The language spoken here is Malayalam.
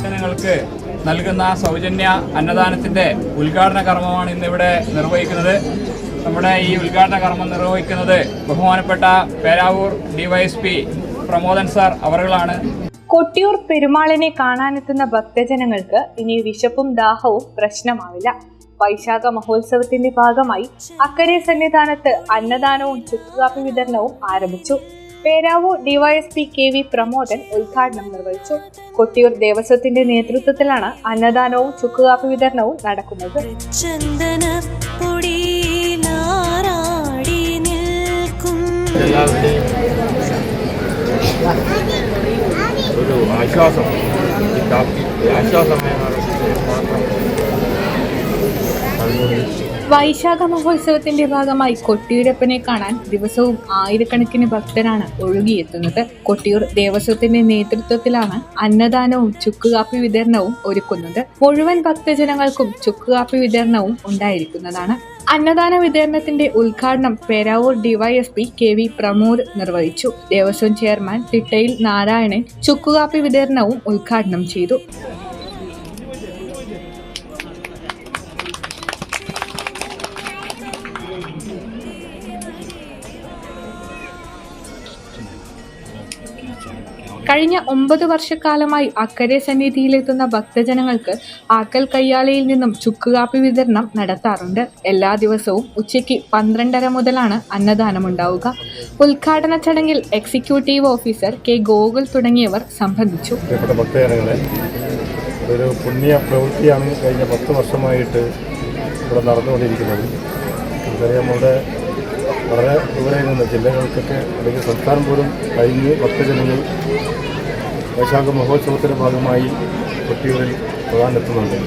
ഭക്തജനങ്ങൾക്ക് നൽകുന്ന സൗജന്യ അന്നദാനത്തിന്റെ ഉദ്ഘാടന കർമ്മമാണ് ഇന്നിവിടെ നിർവഹിക്കുന്നത്. നമ്മുടെ ഈ ഉദ്ഘാടന കർമ്മം നിർവഹിക്കുന്നത് ബഹുമാനപ്പെട്ട പേരാവൂർ ഡിവൈഎസ്പി പ്രമോദൻ സാർ അവറുകളാണ്. കൊട്ടിയൂർ പെരുമാളിനെ കാണാനെത്തുന്ന ഭക്തജനങ്ങൾക്ക് ഇനി വിശപ്പും ദാഹവും പ്രശ്നമാവില്ല. വൈശാഖ മഹോത്സവത്തിന്റെ ഭാഗമായി അക്കരെ സന്നിധാനത്ത് അന്നദാനവും ചുക്കുകാപ്പി വിതരണവും ആരംഭിച്ചു. Peravoor DYSP K V Pramodan ഉദ്ഘാടനം നിർവഹിച്ചു. കൊട്ടിയൂർ ദേവസ്വത്തിന്റെ നേതൃത്വത്തിലാണ് അന്നദാനവും ചുക്കുകാപ്പി വിതരണവും നടക്കുന്നത്. ഒരു ആശ്വാസം. ഈ വൈശാഖ മഹോത്സവത്തിന്റെ ഭാഗമായി കൊട്ടിയൂരപ്പനെ കാണാൻ ദിവസവും ആയിരക്കണക്കിന് ഭക്തരാണ് ഒഴുകിയെത്തുന്നത്. കൊട്ടിയൂർ ദേവസ്വത്തിന്റെ നേതൃത്വത്തിലാണ് അന്നദാനവും ചുക്കുകാപ്പി വിതരണവും ഒരുക്കുന്നത്. മുഴുവൻ ഭക്തജനങ്ങൾക്കും ചുക്കുകാപ്പി വിതരണവും ഉണ്ടായിരിക്കുന്നതാണ്. അന്നദാന വിതരണത്തിന്റെ ഉദ്ഘാടനം Peravoor DYSP K V Pramod നിർവഹിച്ചു. ദേവസ്വം ചെയർമാൻ തിട്ടയിൽ നാരായണൻ ചുക്കുകാപ്പി വിതരണവും ഉദ്ഘാടനം ചെയ്തു. കഴിഞ്ഞ ഒമ്പത് വർഷക്കാലമായി അക്കരെ സന്നിധിയിലെത്തുന്ന ഭക്തജനങ്ങൾക്ക് ആക്കൽ കയ്യാളിയിൽ നിന്നും ചുക്കുകാപ്പി വിതരണം നടത്താറുണ്ട്. എല്ലാ ദിവസവും ഉച്ചയ്ക്ക് പന്ത്രണ്ടര മുതലാണ് അന്നദാനം ഉണ്ടാവുക ഉദ്ഘാടന ചടങ്ങിൽ എക്സിക്യൂട്ടീവ് ഓഫീസർ കെ ഗോകുൽ തുടങ്ങിയവർ സംബന്ധിച്ചു. ഒരു പുണ്യ പ്രവൃത്തിയാണ് കഴിഞ്ഞ പത്ത് വർഷമായിട്ട് ഇവിടെ നടന്നുകൊണ്ടിരിക്കുന്നത്. നമുക്കറിയാം നമ്മുടെ വളരെ ദൂരെ നിന്ന് ജില്ലകൾക്കൊക്കെ അല്ലെങ്കിൽ സംസ്ഥാനം പോലും കഴിഞ്ഞ് ഭക്തജനങ്ങൾ വൈശാഖ മഹോത്സവത്തിന്റെ ഭാഗമായി കൊട്ടിയൂരിൽ പ്രധാനെത്തുന്നുണ്ട്